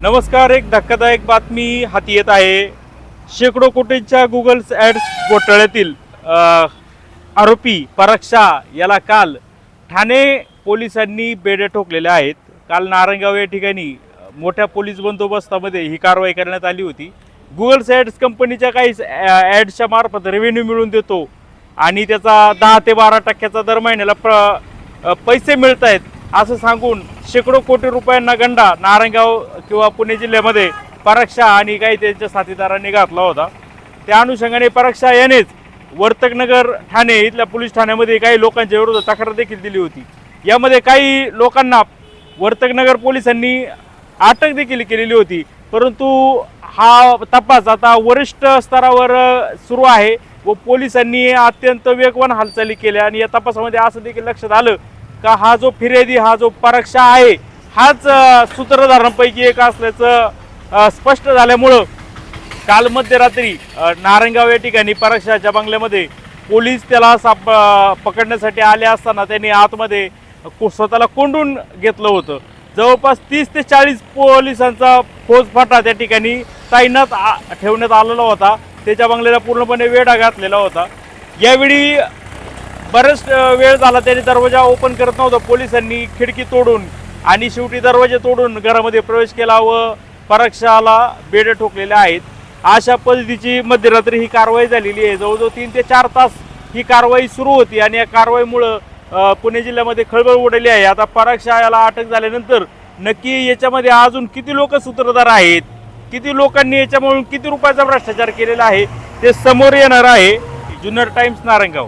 नमस्कार एक धक्कादायक बातमी हाती येत आहे. शेकडो कोटींच्या गुगल ॲड्स घोटाळ्यातील आरोपी पराग शाह याला काल ठाणे पोलिसांनी बेड्या ठोकलेल्या आहेत. काल नारंगाव या ठिकाणी मोठ्या पोलीस बंदोबस्तामध्ये ही कारवाई करण्यात आली होती. गुगल ॲड्स कंपनीच्या काही ॲड्सच्या मार्फत रेव्हेन्यू मिळवून देतो आणि त्याचा दहा ते बारा टक्क्याचा दर महिन्याला प्र पैसे मिळत आहेत असं सांगून शेकडो कोटी रुपयांना गंडा नारायणगाव किंवा पुणे जिल्ह्यामध्ये पराक्षा आणि काही त्यांच्या साथीदारांनी घातला होता. त्या अनुषंगाने पराक्षा यानेच वर्तकनगर ठाणे इथल्या पोलीस ठाण्यामध्ये काही लोकांच्या विरोधात तक्रार देखील दिली होती. यामध्ये काही लोकांना वर्तकनगर पोलिसांनी अटक देखील केलेली होती. परंतु हा तपास आता वरिष्ठ स्तरावर सुरू आहे व पोलिसांनी अत्यंत वेगवान हालचाली केल्या आणि या तपासामध्ये असं देखील लक्षात आलं का हा जो फिर्यादी हा जो परीक्षा आहे हाच सूत्रधारांपैकी एक असल्याचं स्पष्ट झाल्यामुळं काल मध्यरात्री नारंगाव या ठिकाणी परीक्षाच्या बंगल्यामध्ये पोलीस त्याला साप पकडण्यासाठी आले असताना त्यांनी आतमध्ये को- स्वतःला कोंडून घेतलं होतं. जवळपास तीस ते चाळीस पोलिसांचा फौजफाटा त्या ठिकाणी तैनात ठेवण्यात आलेला होता. त्याच्या बंगल्याला पूर्णपणे वेढा घातलेला होता. यावेळी बरेच वेळ झाला त्याने दरवाजा ओपन करत नव्हता. पोलिसांनी खिडकी तोडून आणि शेवटी दरवाजे तोडून घरामध्ये प्रवेश केला व परीक्षाला बेड ठोकलेले आहेत. अशा पद्धतीची मध्यरात्री ही कारवाई झालेली आहे. जवळजवळ तीन ते चार तास ही कारवाई सुरू होती आणि या कारवाईमुळं पुणे जिल्ह्यामध्ये खळबळ उडाली आहे. आता परीक्षा अटक झाल्यानंतर नक्की याच्यामध्ये अजून किती लोक सूत्रधार आहेत? किती लोकांनी याच्यामुळे किती रुपयाचा भ्रष्टाचार केलेला आहे? ते समोर येणार आहे. जुन्नर टाइम्स नारायणगाव.